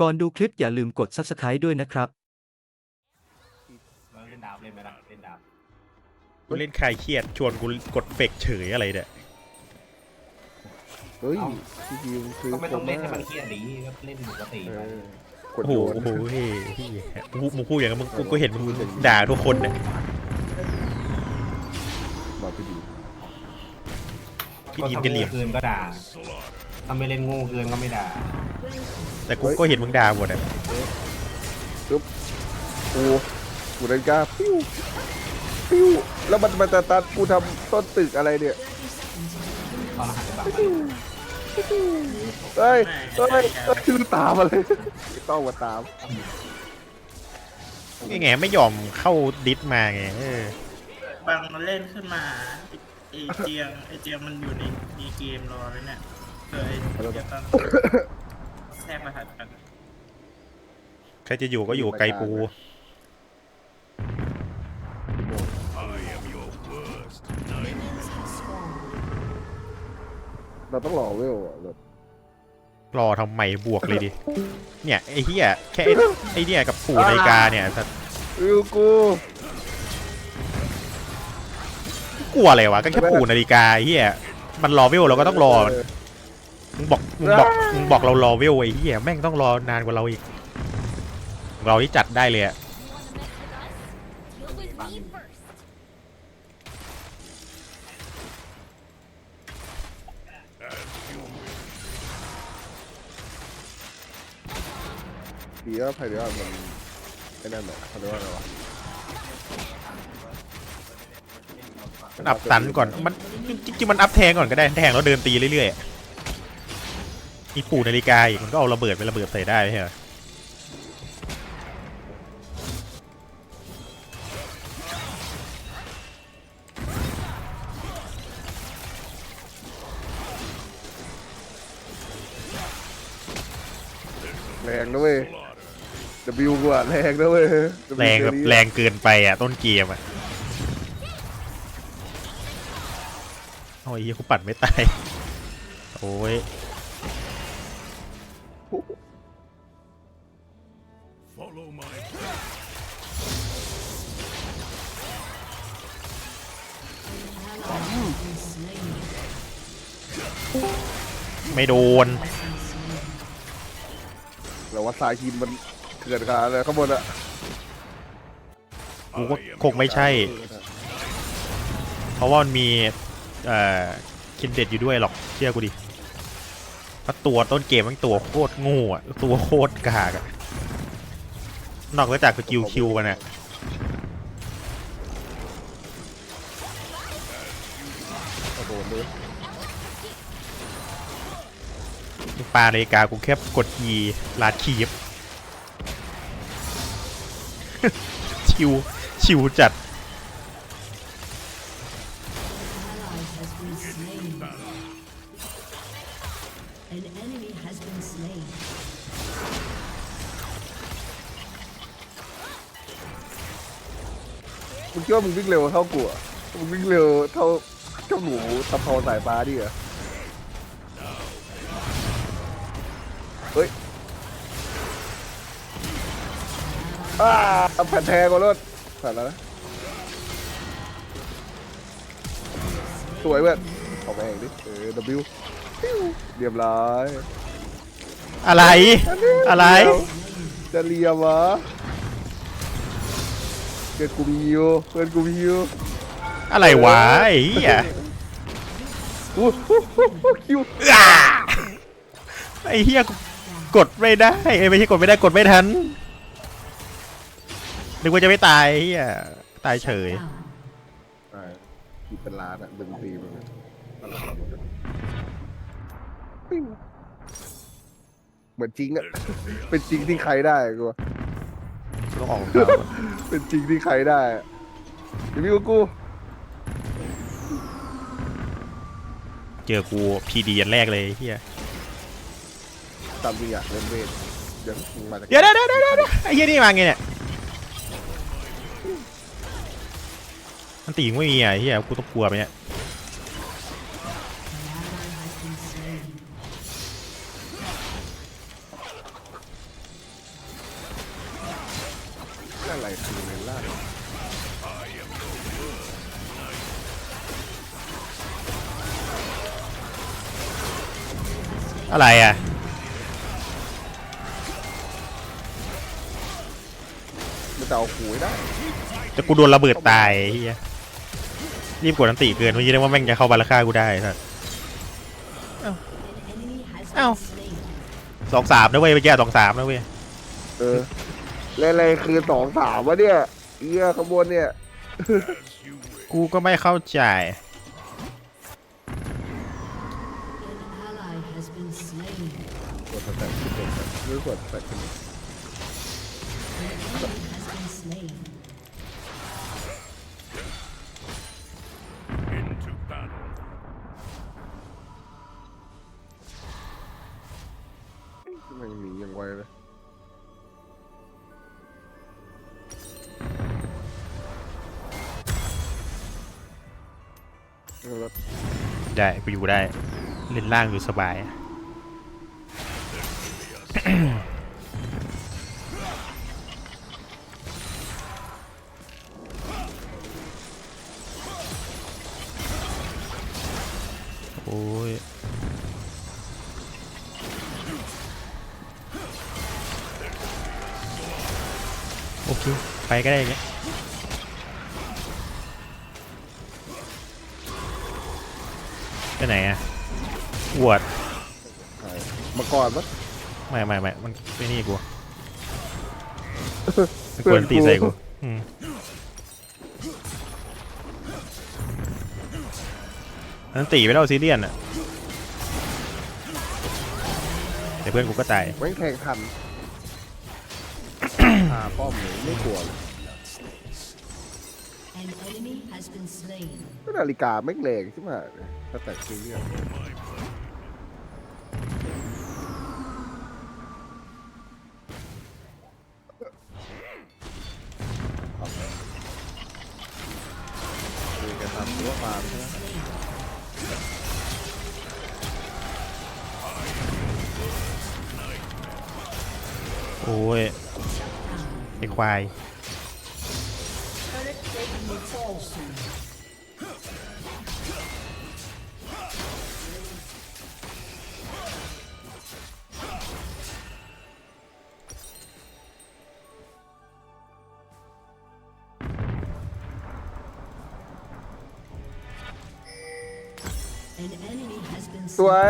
ก่อนดูคลิปอย่าลืมกด Subscribe ด้วยนะครับเล่นดาบเล่นไหมล่ะเล่นดาบกูเล่นคลายเครียดชวนกูกดเฟกเฉยอะไรเนี่ยเฮ้ยพี่ยิวคือก็ไม่ต้องเล่นให้คมันมากเครียดดีก็เล่นปกติเอไปอกดโอ้โหโยนโอ้โหเฮ้ยเฮ้ยมึงมึงพูดอย่างนั้นมึงกูกูเห็นมึงด่าทุกคนเนี่ยมาพี่ดีพี่ดีมกันเหลี่ยมคืนก็ด่า ถ้าไม่เล่นโง่เกินก็ไม่ด่าแต่กูก็เห็นมึงด่าหมดอะโอ้กูเล่นกล้าปิ้วปิ้วแล้วมันมันจะตัดกูทำต้นตึกอะไรเนี่ยตอนรหัสจะแบบเฮ้ยเฮ้ยเฮ้ยชื่อตามมาเลยไม่ต้องมาตามไงไงไม่ยอมเข้าดิสมาไงเออบางมันเล่นขึ้นมาไอเจียงไอเจียงมันอยู่ในในเกมรอเลยเนี่ย เคยจะต้องแทรกมาหัดกันใครจะอยู่ก็อยู่ไกลปูเราต้องรอเวลอะแบบรอทำไมบวกเลยดิ เนี่ย ไอ้เหี้ยแค่ไอ้ไอ้เนี่ยกับปู่นาฬิกาเนี่ยสัตว์วิวกูกลัวอะไรวะก็แค่ปู่นาฬิกาไอ้เหี้ยมันรอเวลเราก็ต้องรอมึ งบอกมึงบอกมึงบอกเรารอเวลไอ้เหี้ยแม่งต้องรอนานกว่าเราอีก เราที่จัดได้เลยอะ Deal with me first. ดีว่าไพเดียวมันไอ้นั่นแหละเขาเรียกว่าอะไรวะมันอัพตันก่อน มันจริงๆมันอัพแทงก่อนก็ได้ แทงแล้วเดินตีเรื่อยๆอะ มีปู่นาฬิกาอีกมันก็เอาระเบิดไประเบิดใส่ได้ไม่ใช่เหรอแรงนะเว้ย W กว่าแรงนะเว้ย W แรงแบบนี้แรงเกินไปอะต้นเกมอะโอ้ยเหี้ยกูปัดไม่ตาย โอ้ย ไม่โดนแต่ว่าสายทีมมันเกิดขาเลยข้างบนอะกูก็คงไม่ใช่ เพราะว่ามันมีเอ่อคินเด็ดอยู่ด้วยหรอกเชื่อกูดิเพราะตัวต้นเกมมันตัวโคตรโง่อะตัวโคตรกากอะนอกจากสกิลคิวกันอะ ปลานาฬิกากูแค่กด E ลาดคีบชิว ชิวจัด มึงคิดว่ามึงวิ่งเร็วเท่ากูอะมึงวิ่งเร็วเท่าเจ้าหนูตะเภาสายฟ้าดิเหรอ เฮ้ยอ้าแผ่นแทงก่อนรถแผ่นแล้วนะสวยเว้ยออกมาเองดิเออ W ปิ้วเรียบร้อยอะไร อะไร จะเรียมวะเพื่อนกูมีอยู่เพื่อนกูมีอยู่อะไรวะไอ้เหี้ยอู้หูหูหูคิวอ่าไอ้เหี้ยกู กดไม่ได้เอ้ยไม่ใช่กดไม่ได้กดไม่ทันนึกว่าจะไม่ตายไอ้เหี้ยตายเฉย ใช่คิดเป็นล้านอะดึงทีมันอะปิ้งเหมือนจริงอะเป็นจริงที่ใครได้กูว่าต้องออกเป็นจริงที่ใครได้อะอย่ามีกับกูเจอกูพีดีอันแรกเลยไอ้เฮีย ตามจริงอยากเล่นเวทเดี๋ยวมึงมาจากเดี๋ยวเดี๋ยวเดี๋ยวเดี๋ยวไอ้เฮียนี่มาไงเนี่ย มันตีมึงไม่มีอะไอ้เฮียกูต้องกลัวไหมเนี่ย An ally has been slain. คือเลนล่างอะไรอะ มันจะเอาหูให้ได้จะกูโดนระเบิดตายไอ้เฮียรีบกดอันติเกินเมื่อกี้ได้ว่าแม่งจะเข้าบาราค่ากูได้สัส An enemy has been Ow. slain. สองสามนะเว้ยเมื่อกี้สองสามนะเว้ยเออเล่นอะไรคือสองสามวะเนี่ยเอียขบวนเนี่ยกูก็ไม่เข้าใจ An ally has been slain. กดสแต็กขึ้นกดสแต็กหรือกดสแต็กขึ้น An enemy has been slain. Into battle. ไม่หนีอย่างไวเลยเออแล้วได้กูอยู่ได้เล่นล่างอยู่สบายโโอเค ไปก็ได้อย่างเงี้ยไปไหนอะอวดใช่มาก่อนปะไม่ไม่ไม่มันไม่นี่กูมันกวนตีใส่กูอืมนั่นตีไปแล้วซีเรียนอะแต่เพื่อนกูก็ตายแม่งแทงทันหา ป้อมเลยไม่กลัวเลย An enemy has been slain. ก็นาฬิกาแม่งแรงใช่ไหมสแต็กซีเรียส ควาย An enemy has been สวย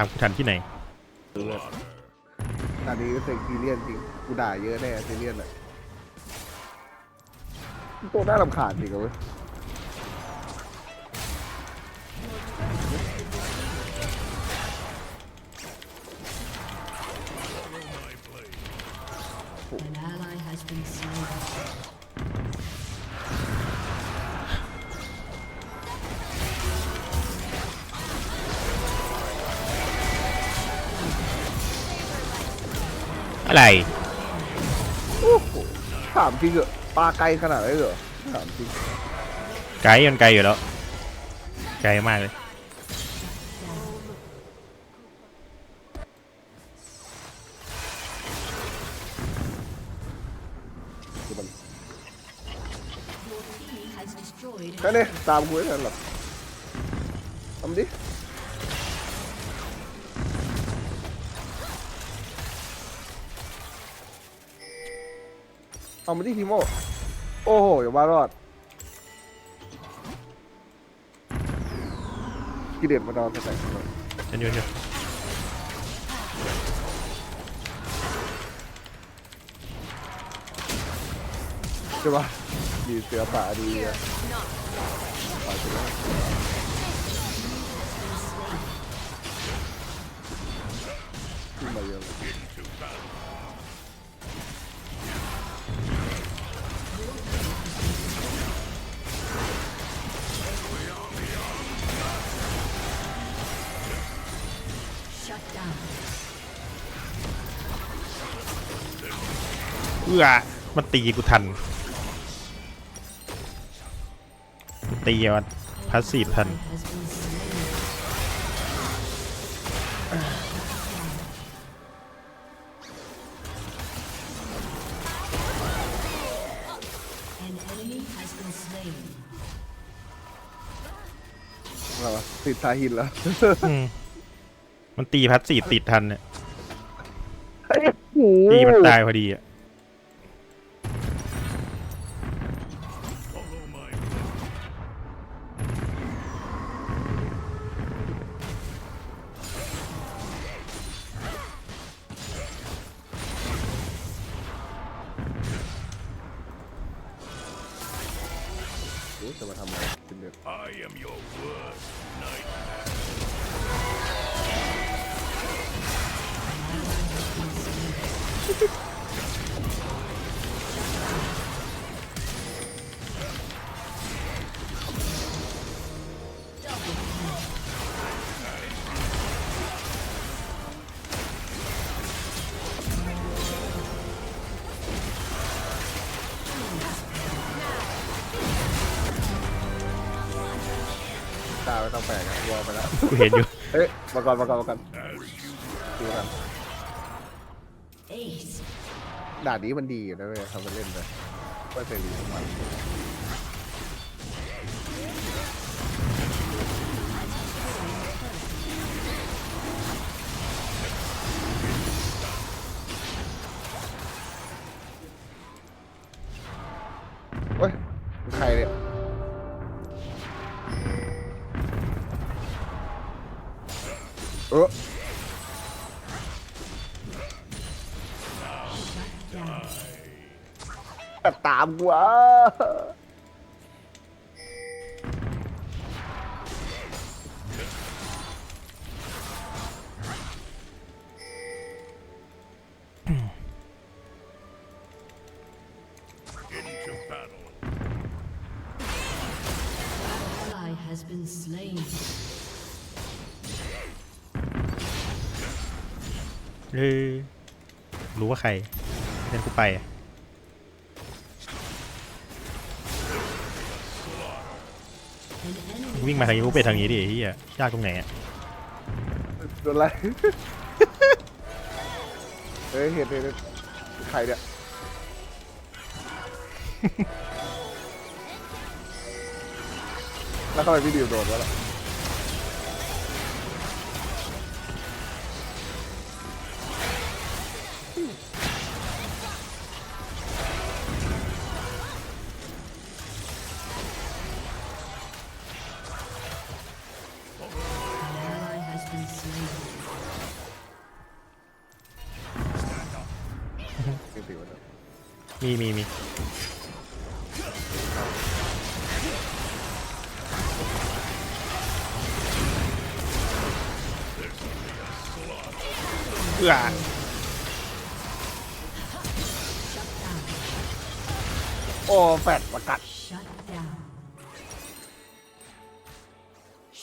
ามกูทันที่ไหน ตอนนี้เซ็งซีเรียนจริง กูด่าเยอะแน่ซีเรียนอะตัวน่ารำคาญจริงอะเว้ย อะไร โอ้โหถามจริงเหรอปลาไกลขนาดนั้นเหรอถามจริงไกลมันไกลอยู่แล้ว ไกลมากเลย คือมัน Your team has destroyed แค่นี้ตามกูไม่ทันหรอกทำดิ เอามาดิทีโมโอ้โหอย่ามารอดกิเด็ดมานอนสแต็กหน่อยฉันอยู่ฉันอยู่ใช่ปะดีเสือป่าดีอะป่าเสือ อื้อมันตีกูทันมันตีมันพาสซีฟทัน Has been slain. An enemy has been slain. อะไรวะติดทาหินแล้วอืมมันตีพัดสีติดทันเนี่ยเฮ้ยโอ้โหตีมันตายพอดีอะ ตาไม่ต้องแปลกนะวอลไปแล้วกูเห็นอยู่เฮ้ยมาก่อนมาก่อนมาก่อนดูกัน Ace. ด่านนี้มันดีอยู่นะเว้ยทำมันเล่นไปว่าเซรีของมันเฮ้ยใครเนี่ย เออตามกูอะ รู้ว่าใครเล่นกูไปอะ An enemy วิ่งมาทางนี้กูไปทางนี้ดิไอ้เฮียยากตรงไหนอะโดนอะไรเฮ้ยเห็นเห็นเห็นใครเนี่ย แล้วทำไมพี่ดิวโดนวะล่ะ จริงๆวะเนี่ยมีมีมีเอื้อโอ้แฟดประกัด Shut down.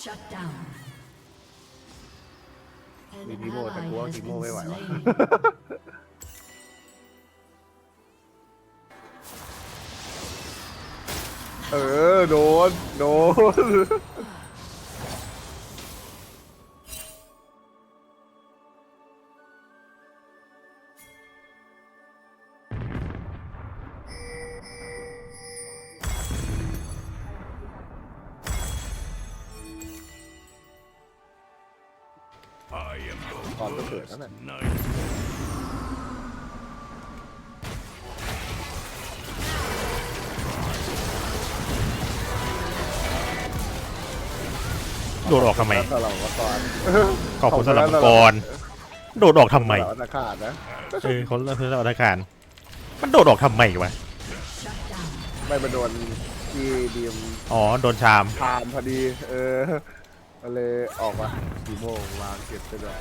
Shut down. An มีทีโมแต่ ally กูว่า has ทีโม been ไม่ไหววะ slain. Am your ก่อนก็เกิดนั่นแหละ nightmare. โดดออกทำไมแล้วเราก็ตอนขอบคุณสำหรับมังกรโดดออกทำไมเราขาดนะ เออเขาเล่นเอาอาคารมันโดดออกทำไมวะ Shut down. ไม่มาโดนที่ดีมอ๋อ โดนชาม พามพอดี เออ ก็เลยออกมาสีโมงวางเก็บไปด้วย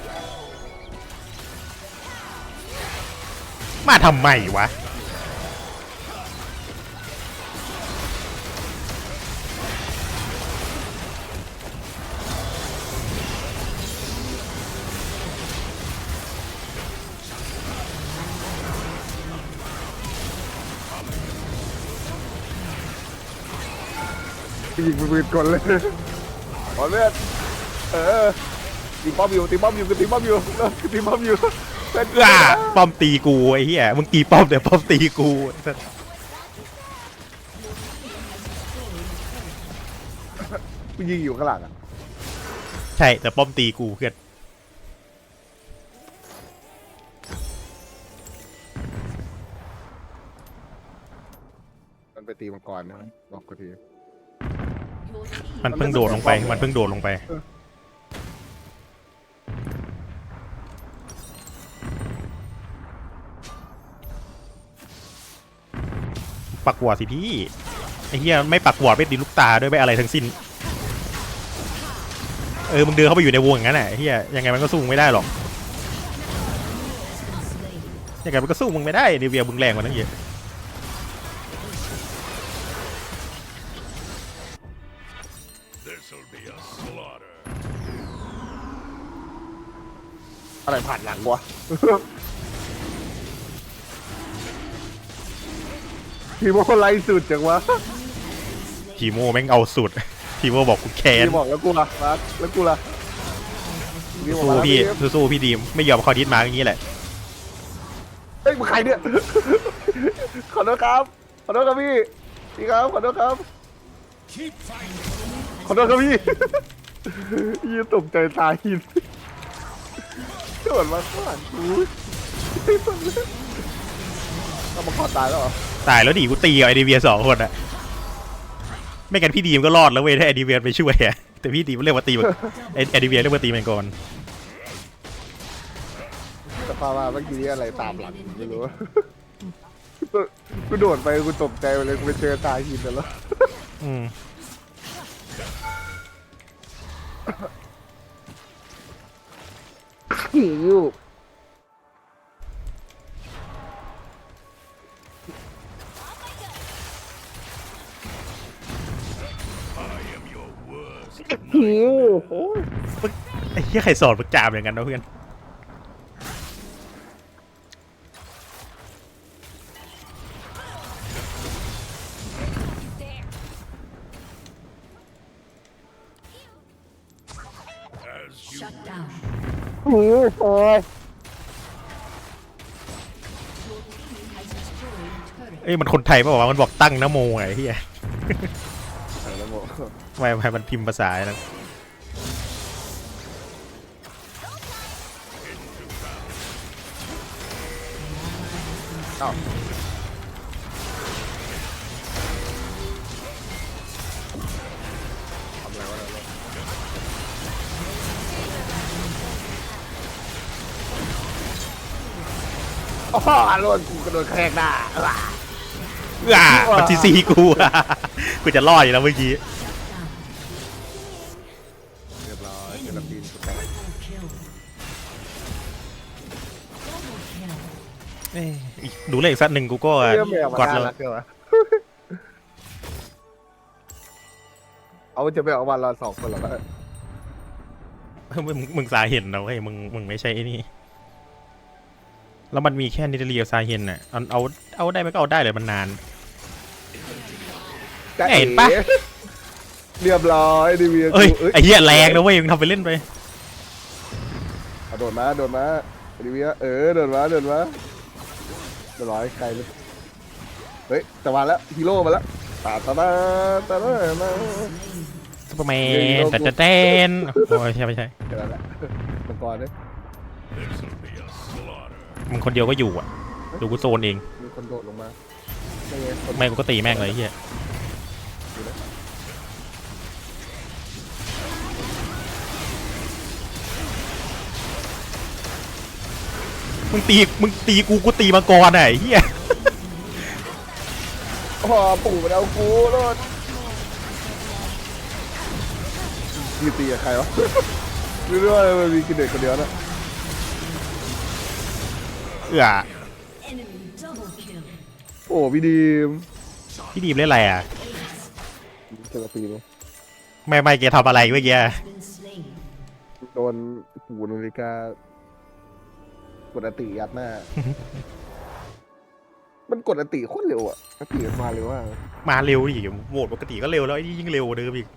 มาทำไมวะ ยิงปืนก่อนเลย ขอเลือดเออตีป้อมอยู่ตีป้อมอยู่กูตีป้อมอยู่เออกูตีป้อมอยู่เป็นอ่าป้อมตีกูไอ้เหี้ยมึงตีป้อมแต่ป้อมตีกูไอ้สัสกูยิงอยู่ข้างหลังอะใช่แต่ป้อมตีกูเพื่อนมันไปตีมังกรนะบอกกูที Your team มันเพิ่งโดดลงไป มันเพิ่งโดดลงไป ปักหัวดสิพี่ ไอ้เหี้ยไม่ปักหัวดไม่ดีลูกตาด้วยไม่อะไรทั้งสิ้น เออ มึงเดินเข้าไปอยู่ในวงอย่างนั้นแหละไอ้เหี้ยยังไงมันก็สู้มึงไม่ได้หรอกยังไงมันก็สู้มึงไม่ได้เดเวียมึงแรงกว่านั้นเยอะ be a slaughter. อะไรผ่านหลังวะ ทีโมไล่สุดจังวะทีโมแม่งเอาสุด ทีโมบอกกูแค้นทีบอกแล้วกูล่ะมาแล้วกูล่ะทีบอกสู้มาแล้วพี่พี่สู้ๆพี่ดีมไม่ยอมเขาดิสมาอย่างนี้แหละเฮ้ยมึงใครเนี่ย ขอโทษครับ ขอโทษครับพี่พี่ครับ ขอโทษครับ Keep fighting. ข อโทษครับพี่ ยี่ตกใจตายหินเกิดมาข้างหลังกูเอามาขอตายแล้วเหรอตายแล้วดิกูตีกับไอเดเวียสองคนอะไม่งั้นพี่ดีมก็รอดแล้วเว้ยถ้าไอเดเวียไปช่วยอะแต่พี่ดีมเรียกว่าตีมันไอไอเดเวียเรียกว่าตีมันก่อนสภาพว่าเมื่อกี้นี้อะไรตามหลังไม่รู้กูโดดไปกูตกใจไปเลยกูไปเจอตายหินแล้ว อืม ขี่อยู่ขี่อยู่โอ้ย ไอ้เหี้ยใครสอนประจามอย่างนั้นนะเพื่อน Shut down. หิวโอ้ย Your team has destroyed a turret. เอ้ยมันคนไทยเปล่าวะมันบอกตั้งนะโมไงไอ้เหี้ยใส่แล้วโมทำไมทำไมมันพิมพ์ภาษาอย่างนั้นอ้าว โอ้โหโดนกูกระโดดแขกหน้าอะอ่ามันซีซีกูอะกูจะรอดอยู่แล้วเมื่อกี้เรียบร้อยเจลาปีนกูแตก Double kill. Double kill. เอ้ยอีกดูเลขสักหนึ่งกูก็เรื่องแมวมากดน่าแล้วรักเลยวะเอาจะไปเอาวันละสองคนเหรอวะมึงมึงสาเห็นนะเว้ยมึงมึงไม่ใช่ไอ้นี่ แล้วมันมีแค่นิตเรียซาเฮนน่ะเอาเอาเอาได้ไหมก็เอาได้เลยมันนาน จ๊ะเห็นปะ อ๋เรียบร้อยดีเวียเอ้ยกูไอ้เหี้ยแรงนะเว้ยมึงทำไปเล่นไปเอาโดดมาโดดมาดีเวียเออโดดมาโดดมาเรียบร้อยไกลเลยเฮ้ยแต่มาแล้วฮีโร่มาแล้วตาตาตาตาตาตาซูเปอร์แมเฮ้ยนโลโก้แต่จะเต้นโอ้ยไม่ใช่ไม่ใช่แค่นั้นแหละมังกรเนี่ย มึงคนเดียวก็อยู่อะดูกูโซนเองมีคนโดดลงมาไม่ไงคนไม่กูก็ตีแม่งเลยไอ้เฮียมึงตีมึงตีกูกูตีมังกรอะไอ้เฮียอ๋อปู่มันเอากูรถมีตีกับใครวะไม่รู้ว่ามันมีกินเด็กคนเดียวนะ เอื้อ Enemy double kill. โอ้พี่ดีมพี่ดีมเล่นอะไรอะเจลาปีนไม่ไม่แกทำอะไรเมื่อกี้ Has been slain. โดนหูนาฬิกาปกติยัดหน้า มันกดอันติโคตรเร็วอะอันติมันมาเร็วมากมาเร็วดิโหมดปกติก็เร็วแล้วไอ้นี่ยิ่งเร็วกว่าเดิมอีก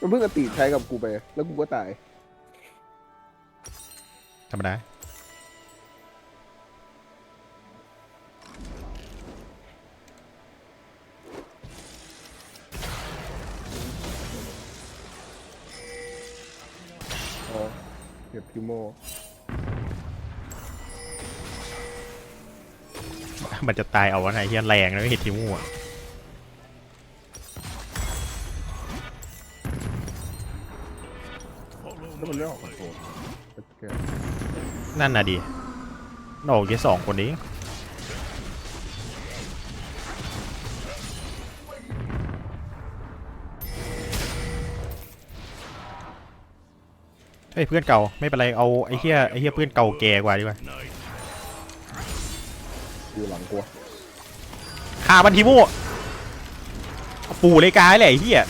มันเพิ่งอันติใช้กับกูไป แล้วกูก็ตาย ธรรมดาอ๋อเก็บพิโมมันจะตายเอาวะไหนเฮียแรงนะไม่เห็นทีมั่วแนั่นน่ะดินอกแค่สองคนนี้เฮ้ยเพื่อนเก่าไม่เป็นไรเอาไอ้เฮียไอ้เฮียเพื่อนเก่าแกกว่าดีกว่าอยู่หลังกูฆ่ามันทีโม่เอาปู่เลยกายแหละไอ้เฮีย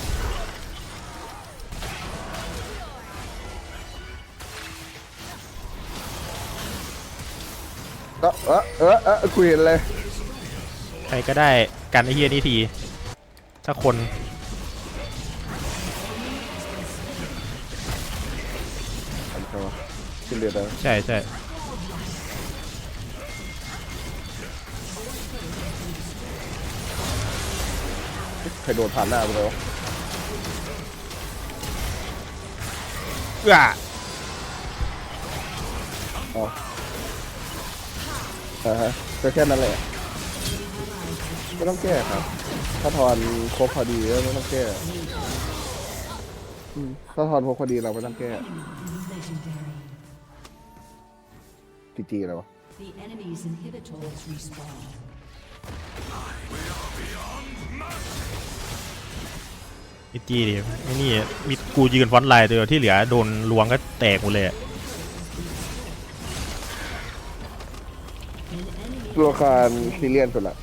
เออเออเออคุยกันเลยใครก็ได้กันไอ้เฮียนี่ที ถ้าคนอันเขาขึ้นเดือดแล้วใช่ใช่ใครโดนผ่านหน้าไปแล้วะเอื้ออ่าฮะก็แค่นั้นแหละไม่ต้องแก้ครับ ถ้าทอนครบพอดีก็ไม่ต้องแก้อืมถ้าทอนครบพอดีเราไม่ต้องแก้ Legendary. จีจีแล้ววะ The enemy's inhibitor has respawned. ไอ้จี้ดิไอ้นี่มีกูยืนฟอนต์ไลน์ตัวเดียวที่เหลือโดนลวงก็แตกหมดเลยอะ ตัวคารซีเรียนสุดละ